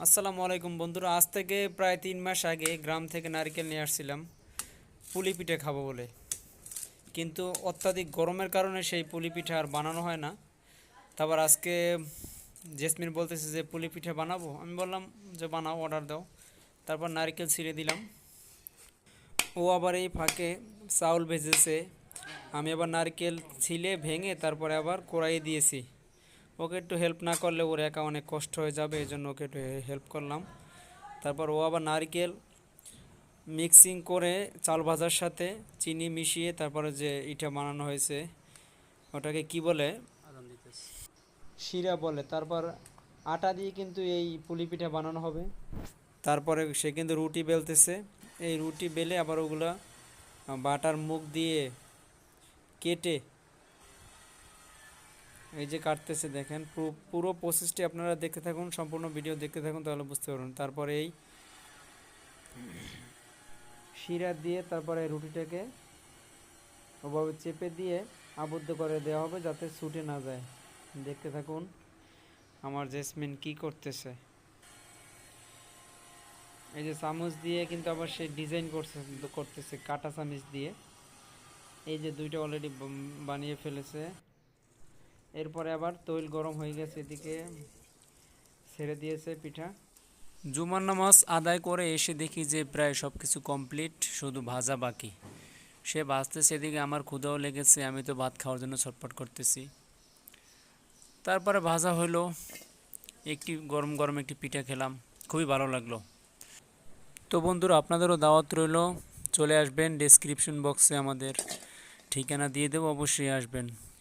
আসসালামু আলাইকুম বন্ধুরা, আজ থেকে প্রায় তিন মাস আগে গ্রাম থেকে নারকেল নিয়ে আসছিলাম। পুলি পিঠে খাব বলে। কিন্তু অত্যাধিক গরমের কারণে সেই পুলি পিঠা আর বানানো হয় না। তারপর আজকে জেসমিন বলতেছে যে, পুলি পিঠে বানাবো? আমি বললাম যে, বানাও অর্ডার দাও। তারপর নারকেল ছিঁড়ে দিলাম। ও আবার এই ফাঁকে চাউল ভেজেছে। আমি আবার নারকেল ছিলে ভেঙে তারপরে আবার কড়াইয়ে দিয়েছি। ওকে একটু হেল্প না করলে ওর একা অনেক কষ্ট হয়ে যাবে এই জন্য ওকে একটু হেল্প করলাম। তারপর ও আবার নারকেল মিক্সিং করে চাল ভাজার সাথে চিনি মিশিয়ে তারপরে যে ইটা বানানো হয়েছে ওটাকে কি বলে? শিরা বলে। তারপর আটা দিয়ে কিন্তু এই পুলি পিঠা বানানো হবে। তারপরে সে কিন্তু রুটি বেলতেছে। এই রুটি বেলে আবার ওগুলা বাটার মুখ দিয়ে কেটে এই যে কাটতেছে দেখেন পুরো পুরো প্রসেসটি আপনারা দেখতে থাকুন, সম্পূর্ণ ভিডিও দেখতে থাকুন, তাহলে বুঝতে পারবেন। তারপরে এই শিরা দিয়ে তারপরে রুটিটাকে ওভাবে চেপে দিয়ে আবদ্ধ করে দেওয়া হবে যাতে ছুটে না যায়। দেখতে থাকুন আমার জেসমিন কি করতেছে। এই যে চামচ দিয়ে কিন্তু আবার সে ডিজাইন করছে, করতেছে, কাটা চামচ দিয়ে। এই যে দুইটা অলরেডি বানিয়ে ফেলেছে। এরপরে আবার তৈল গরম হয়ে গেছে, এদিকে ছেড়ে দিয়েছে পিঠা। জুমার নামাজ আদায় করে এসে দেখি যে প্রায় সব কিছু কমপ্লিট, শুধু ভাজা বাকি। সে ভাজতে সেদিকে আমার ক্ষুদাও লেগেছে, আমি তো ভাত খাওয়ার জন্য ছটপট করতেছি। তারপরে ভাজা হলো, একটি গরম গরম একটি পিঠা খেলাম, খুবই ভালো লাগল। তো বন্ধুরা, আপনাদেরও দাওয়াত রইল, চলে আসবেন ডেসক্রিপশন বক্সে আমাদের ঠিকানা দিয়ে দেবো, অবশ্যই আসবেন।